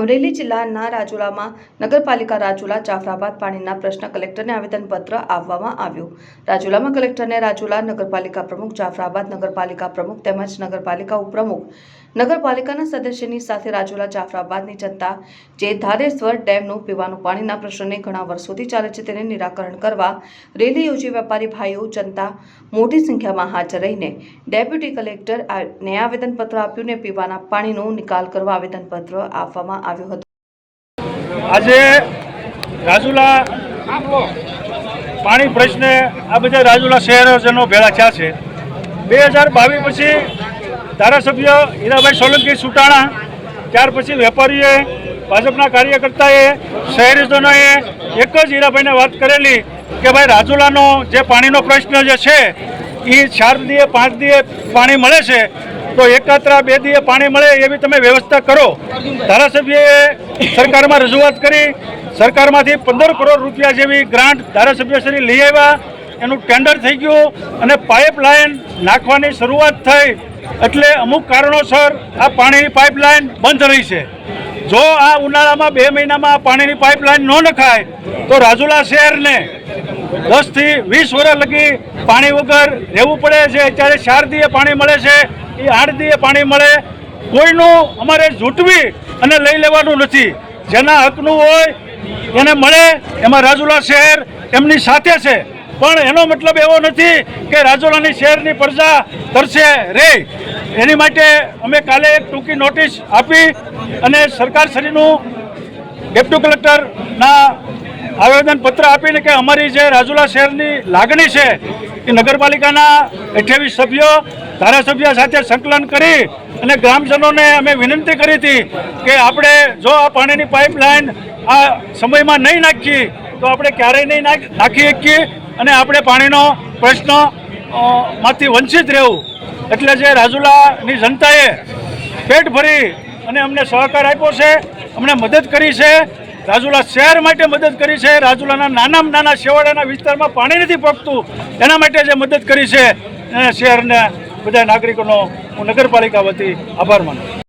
અમરેલી જિલ્લાના રાજુલામાં નગરપાલિકા રાજુલા જાફરાબાદ પાણીના પ્રશ્ન કલેક્ટરને આવેદનપત્ર આપવામાં આવ્યું. રાજુલામાં કલેક્ટરને રાજુલા નગરપાલિકા પ્રમુખ, જાફરાબાદ નગરપાલિકા પ્રમુખ તેમજ નગરપાલિકા ઉપપ્રમુખ, નગરપાલિકાના સદસ્યની સાથે રાજુલા જાફરાબાદની જનતા જે ધારેશ્વર ડેમનું પીવાનું પાણીના પ્રશ્નને ઘણા વર્ષોથી ચાલે છે તેને નિરાકરણ કરવા રેલી યોજી વેપારી ભાઈઓ, જનતા મોટી સંખ્યામાં હાજર રહીને ડેપ્યુટી કલેક્ટર આ- ને આવેદનપત્ર આપ્યું ને પીવાના પાણીનો નિકાલ કરવા આવેદનપત્ર આપવામાં આવ્યું હતો. આજે રાજુલા પાણી પ્રશ્ને આ બધા રાજુલા શહેરજનો ભેળા થયા છે. બે હજાર બાવીસ પછી ધારાસભ્ય હીરાભાઈ સોલંકી સુટાણા, ત્યાર પછી વેપારીએ, ભાજપના કાર્યકર્તાએ, શહેરીજનોએ એક જ હીરાભાઈને વાત કરેલી કે ભાઈ રાજુલાનો જે પાણીનો પ્રશ્ન જે છે એ ચાર દીએ, પાંચ દીએ પાણી મળે છે. તો એકાત્રા બે દિવસ પાણી મળે એવી તમે વ્યવસ્થા કરો. ધારાસભ્યએ સરકારમાં રજૂઆત કરી. સરકારમાંથી પંદર કરોડ રૂપિયા જેવી ગ્રાન્ટ ધારાસભ્યશ્રી લઈ આવ્યા. એનું ટેન્ડર થઈ ગયું અને પાઇપલાઇન નાખવાની શરૂઆત થઈ. એટલે અમુક કારણોસર આ પાણીની પાઇપલાઇન બંધ રહી છે. જો આ ઉનાળામાં બે મહિનામાં પાણીની પાઇપલાઇન ન નખાય, તો રાજુલા શહેરને દસથી વીસ વર્ષ લગી પાણી વગર રહેવું પડે છે. અત્યારે ચાર દીએ પાણી મળે છે. એ આઠ દીએ પાણી મળે. કોઈનું અમારે ઝૂંટવી અને લઈ લેવાનું નથી. જેના હકનું હોય એને મળે. એમાં રાજુલા શહેર એમની સાથે છે. પણ એનો મતલબ એવો નથી કે રાજુલાની શહેરની પ્રજા તરસે રે. એની માટે અમે કાલે એક ટૂંકી નોટિસ આપી અને સરકારશ્રીનું ડેપ્યુટી કલેક્ટરના આવેદનપત્ર આપીને કે અમારી જે રાજુલા શહેરની લાગણી છે એ નગરપાલિકાના અઠ્યાવીસ સભ્યો ધારાસભ્ય સાથે સંકલન કરી અને ગ્રામજનોને અમે વિનંતી કરી હતી કે આપણે જો આ પાણીની પાઇપલાઇન આ સમયમાં નહીં નાખીએ તો આપણે ક્યારેય નહીં નાખી શકીએ અને આપણે પાણીનો પ્રશ્નમાંથી વંચિત રહેવું. એટલે જે રાજુલાની જનતાએ પેટ ભરી અને અમને સહકાર આપ્યો છે, અમને મદદ કરી છે રાજુલા શહેર માટે મદદ કરી છે. રાજુલાના નાનામાં નાના છેવાડાના વિસ્તારમાં પાણી નથી પકતું એના માટે જે મદદ કરી છે શહેરના બધા નાગરિકોનો હું નગરપાલિકા વતી આભાર માનું